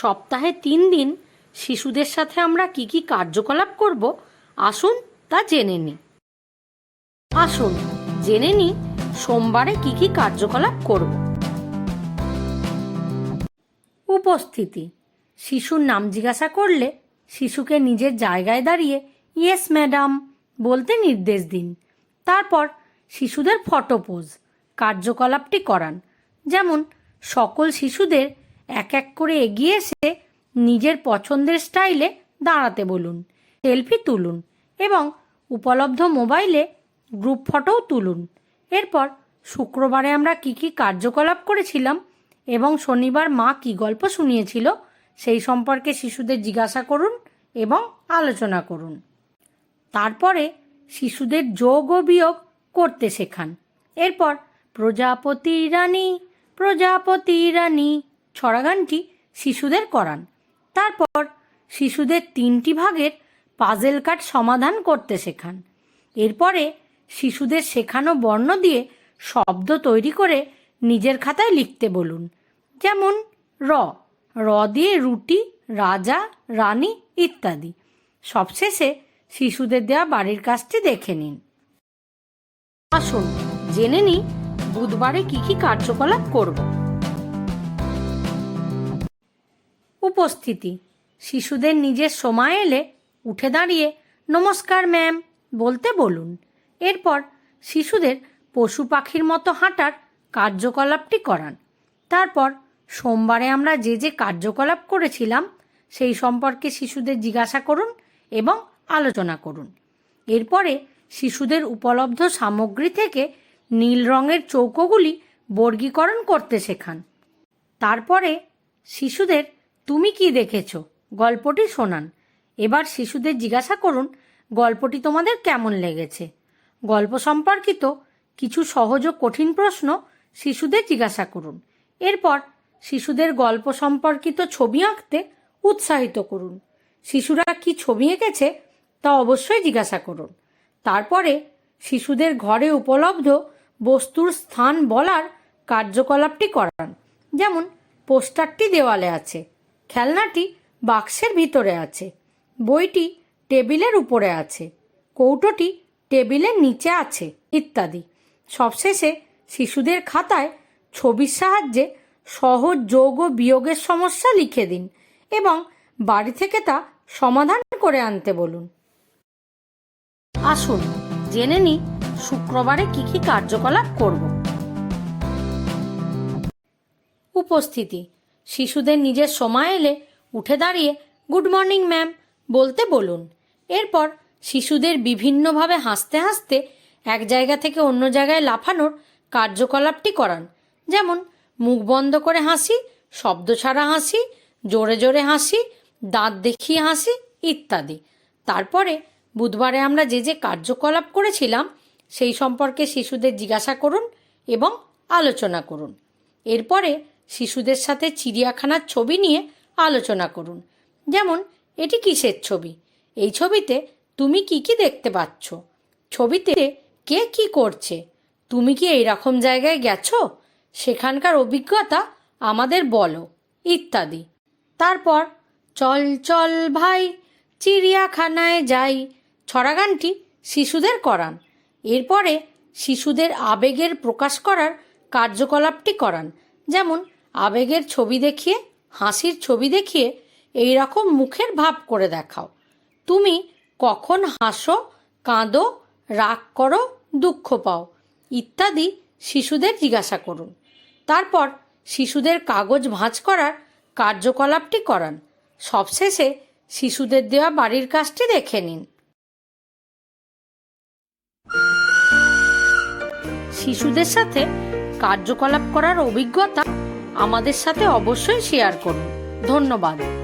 সপ্তাহে তিন দিন শিশুদের সাথে আমরা কি কি কার্যকলাপ করব, আসুন তা জেনে নিই। আসুন, জেনে নিই সোমবারে কি কি কার্যকলাপ করব। উপস্থিতি, শিশুর নাম জিজ্ঞাসা করলে শিশুকে নিজের জায়গায় দাঁড়িয়ে, ইয়েস, ম্যাডাম বলতে নির্দেশ দিন। তারপর শিশুদের ফটো পোজ, কার্যকলাপটি করান। যেমন, সকল শিশুদের এক এক করে এগিয়ে এসে নিজের পছন্দের স্টাইলে দাঁড়াতে বলুন, সেলফি তুলুন এবং উপলব্ধ মোবাইলে গ্রুপ ফটোও তুলুন। এরপর শুক্রবারে আমরা কি কি কার্যকলাপ করেছিলাম এবং শনিবার মা কি গল্প শুনিয়েছিল সেই সম্পর্কে শিশুদের জিজ্ঞাসা করুন এবং আলোচনা করুন। তারপরে শিশুদের যোগ ও বিয়োগ করতে শেখান। এরপর প্রজাপতি রানী প্রজাপতি রানী ছড়াগানটি শিশুদের করান। তারপর শিশুদের তিনটি ভাগের পাজেল কার্ড সমাধান করতে শেখান। এরপরে শিশুদের শেখানো বর্ণ দিয়ে শব্দ তৈরি করে নিজের খাতায় লিখতে বলুন। যেমন, র। র দিয়ে রুটি, রাজা, রানী ইত্যাদি। সবশেষে শিশুদের দেওয়া বাড়ির কাজটি দেখে নিন। আসুন, জেনে নিই বুধবারে কি কি কার্যকলাপ করব। উপস্থিতি। শিশুদের নিজের সময় এলে উঠে দাঁড়িয়ে, নমস্কার, ম্যাম, বলতে বলুন। এরপর শিশুদের পশু পাখির মতো হাঁটার কার্যকলাপটি করান। তারপর সোমবারে আমরা যে যে কার্যকলাপ করেছিলাম, সেই সম্পর্কে শিশুদের জিজ্ঞাসা করুন এবং আলোচনা করুন। এরপরে শিশুদের উপলব্ধ সামগ্রী থেকে নীল রঙের চৌকোগুলি বর্গীকরণ করতে শেখান। তারপরে শিশুদের তুমি কি দেখেছ? গল্পটি শোনান। এবার শিশুদের জিজ্ঞাসা করুন, গল্পটি তোমাদের কেমন লেগেছে? গল্প সম্পর্কিত কিছু সহজ ও কঠিন প্রশ্ন শিশুদের জিজ্ঞাসা করুন। এরপর শিশুদের গল্প সম্পর্কিত ছবি আঁকতে উৎসাহিত করুন। শিশুরা কি ছবি এঁকেছে তা অবশ্যই জিজ্ঞাসা করুন। তারপরে শিশুদের ঘরে উপলব্ধ বস্তুর স্থান বলার কার্যকলাপটি করান। যেমন পোস্টারটি দেওয়ালে আছে। খেলনাটি বাক্সের ভিতরে আছে। বইটি টেবিলের উপরে আছে। কৌটোটি টেবিলের নিচে আছে, ইত্যাদি। সবশেষে শিশুদের খাতায় ছবির সাহায্যে সহজ যোগ ও বিয়োগের সমস্যা লিখে দিন এবং বাড়ি থেকে তা সমাধান করে আনতে বলুন। আসুন, জেনে নিই শুক্রবারে কি কি কার্যকলাপ করব। উপস্থিতি শিশুদের নিজের সময় এলে উঠে দাঁড়িয়ে, গুড মর্নিং, ম্যাম বলতে বলুন। এরপর শিশুদের বিভিন্নভাবে হাসতে হাসতে এক জায়গা থেকে অন্য জায়গায় লাফানোর কার্যকলাপটি করান। যেমন, মুখ বন্ধ করে হাসি, শব্দ ছাড়া হাসি, জোরে জোরে হাসি, দাঁত দেখিয়ে হাসি ইত্যাদি। তারপরে বুধবারে আমরা যে যে কার্যকলাপ করেছিলাম, সেই সম্পর্কে শিশুদের জিজ্ঞাসা করুন এবং আলোচনা করুন। এরপরে শিশুদের সাথে চিড়িয়াখানার ছবি নিয়ে আলোচনা করুন। যেমন, এটি কিসের ছবি? এই ছবিতে তুমি কি কি দেখতে পাচ্ছ? ছবিতে কে কি করছে? তুমি কি এই রকম জায়গায় গেছো? সেখানকার অভিজ্ঞতা আমাদের বলো, ইত্যাদি। তারপর, চল চল ভাই, চিড়িয়াখানায় যাই, ছড়াগানটি শিশুদের করান। এরপরে শিশুদের আবেগের প্রকাশ করার কার্যকলাপটি করান। যেমন আবেগের ছবি দেখিয়ে, হাসির ছবি দেখিয়ে এই রকম মুখের ভাব করে দেখাও। তুমি কখন হাসো, কাঁদো, রাগ করো, দুঃখ পাও, ইত্যাদি শিশুদের জিজ্ঞাসা করুন। তারপর শিশুদের কাগজ ভাঁজ করার কার্যকলাপটি করান। সবশেষে শিশুদের দেওয়া বাড়ির কাজটি দেখে নিন। শিশুদের সাথে কার্যকলাপ করার অভিজ্ঞতা আমাদের সাথে অবশ্যই শেয়ার করুন। ধন্যবাদ।